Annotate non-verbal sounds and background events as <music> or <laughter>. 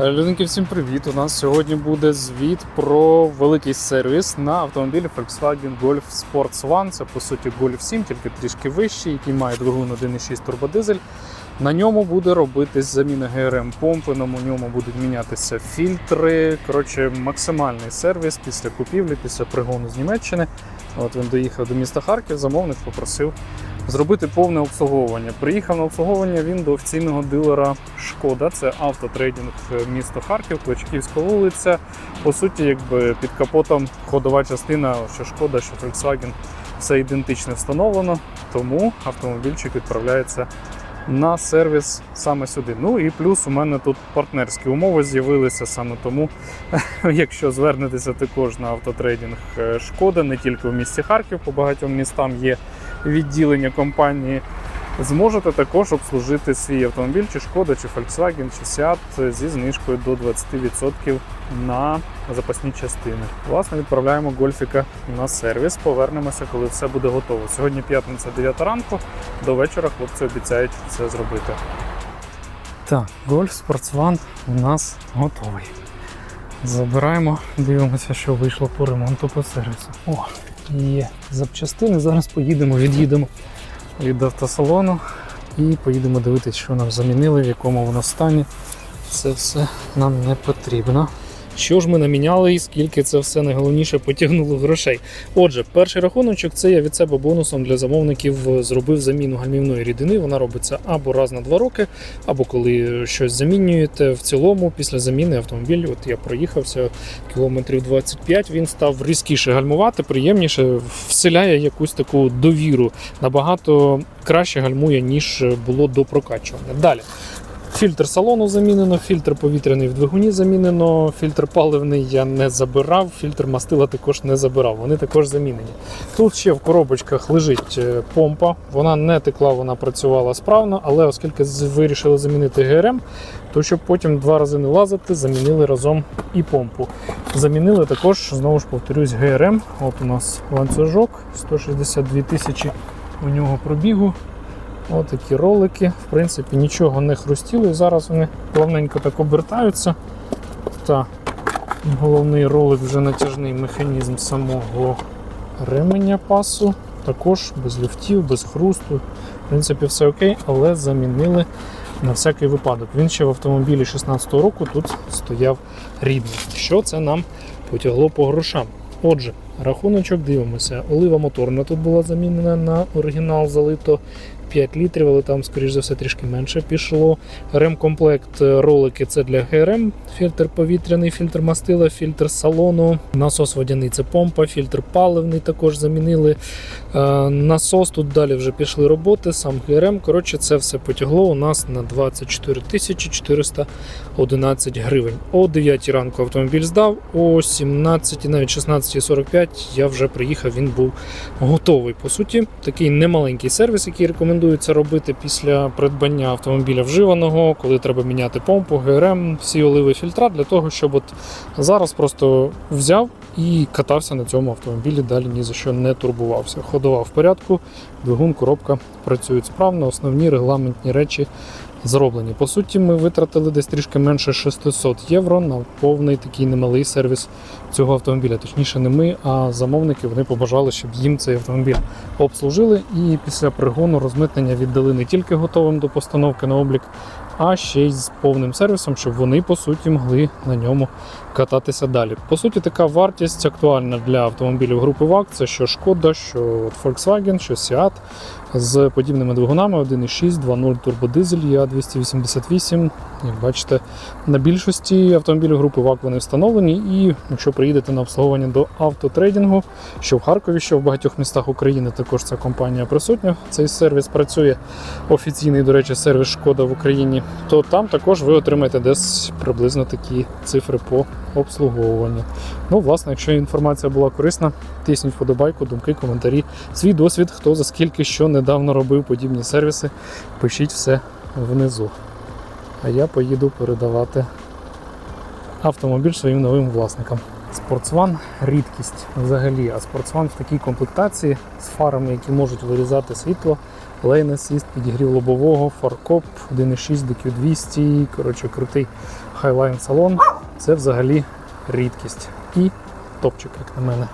Е, Людинки, всім привіт! У нас сьогодні буде звіт про великий сервіс на автомобілі Volkswagen Golf Sports One. Це по суті Golf 7, тільки трішки вищий, який має двигун 1.6 турбодизель. На ньому буде робитись заміна ГРМ помпи, на ньому будуть мінятися фільтри. Коротше, максимальний сервіс після купівлі, після пригону з Німеччини. От він доїхав до міста Харків, замовник попросив зробити повне обслуговування. Приїхав на обслуговування він до офіційного дилера Шкода. Це автотрейдинг міста Харків, Кличківська вулиця. По суті, якби під капотом ходова частина, що Шкода, що Volkswagen, все ідентично встановлено. Тому автомобільчик відправляється на сервіс саме сюди. Ну і плюс у мене тут партнерські умови з'явилися саме тому, <laughs> якщо звернетеся також на автотрейдинг е, Шкода, не тільки в місті Харків, по багатьом містам є відділення компанії. Зможете також обслужити свій автомобіль, чи Шкода, чи Volkswagen, чи Seat зі знижкою до 20% на запасні частини. Власне, відправляємо гольфіка на сервіс. Повернемося, коли все буде готово. Сьогодні п'ятниця 9 ранку. До вечора хлопці обіцяють це зробити. Так, гольф One у нас готовий. Забираємо, дивимося, що вийшло по ремонту по сервісу. О, є запчастини. Зараз поїдемо, від'їдемо від автосалону і поїдемо дивитися, що нам замінили, в якому воно стані. Це все нам не потрібно. Що ж ми наміняли і скільки це все найголовніше потягнуло грошей? Отже, перший рахуночок це я від себе бонусом для замовників зробив заміну гальмівної рідини. Вона робиться або раз на два роки, або коли щось замінюєте. В цілому, після заміни автомобіль, от я проїхався кілометрів 25, він став різкіше гальмувати, приємніше, вселяє якусь таку довіру. Набагато краще гальмує, ніж було до прокачування. Далі. Фільтр салону замінено, фільтр повітряний в двигуні замінено, фільтр паливний я не забирав, фільтр мастила також не забирав. Вони також замінені. Тут ще в коробочках лежить е, помпа. Вона не текла, вона працювала справно, але оскільки вирішили замінити ГРМ, то щоб потім два рази не лазити, замінили разом і помпу. Замінили також, знову ж повторюсь, ГРМ. От у нас ланцюжок, 162 тисячі у нього пробігу. Отакі ролики. В принципі, нічого не хрустіло. І зараз вони плавненько так обертаються. Та головний ролик вже натяжний механізм самого ременя пасу. Також без люфтів, без хрусту. В принципі, все окей, але замінили на всякий випадок. Він ще в автомобілі 16-го року тут стояв рідний. Що це нам потягло по грошам? Отже, рахуночок дивимося. Олива моторна тут була замінена на оригінал залито 5 літрів, але там, скоріш за все, трішки менше пішло. Ремкомплект е, ролики це для ГРМ, фільтр повітряний, фільтр мастила, фільтр салону, насос водяний це помпа, фільтр паливний також замінили. Е, Насос тут далі вже пішли роботи, сам ГРМ. Коротше, це все потягло у нас на 24 тисячі 411 гривень. О 9 ранку автомобіль здав, о 17, навіть 16.45 я вже приїхав, він був готовий. По суті, такий немаленький сервіс, який рекомендується робити після придбання автомобіля вживаного, коли треба міняти помпу, ГРМ, всі оливи фільтра, для того, щоб от зараз просто взяв і катався на цьому автомобілі, далі ні за що не турбувався. Ходова в порядку, двигун, коробка працюють справно, основні регламентні речі зроблені. По суті, ми витратили десь трішки менше 600 євро на повний такий немалий сервіс цього автомобіля. Точніше, не ми, а замовники вони побажали, щоб їм цей автомобіль обслужили. І після пригону розмитнення віддали не тільки готовим до постановки на облік, а ще й з повним сервісом, щоб вони по суті могли на ньому кататися далі. По суті, така вартість актуальна для автомобілів групи ВАК. Це що Шкода, що Volkswagen, що Seat з подібними двигунами 1.6, 2.0 турбодизель, я 288. Як бачите, на більшості автомобілів групи ВАК вони встановлені. І якщо приїдете на обслуговування до автотрейдингу, що в Харкові, що в багатьох містах України також ця компанія присутня. Цей сервіс працює офіційний, до речі, сервіс Шкода в Україні, то там також ви отримаєте десь приблизно такі цифри по обслуговуванню. Ну, власне, якщо інформація була корисна, тисніть вподобайку, думки, коментарі, свій досвід, хто за скільки що недавно робив подібні сервіси, пишіть все внизу. А я поїду передавати автомобіль своїм новим власникам. Спортсван рідкість взагалі, а спортсван в такій комплектації з фарами, які можуть вирізати світло, лейн асіст, підігрів лобового, фаркоп, 1.6 DQ200, коротше, крутий хайлайн салон. Це взагалі рідкість. І топчик, як на мене.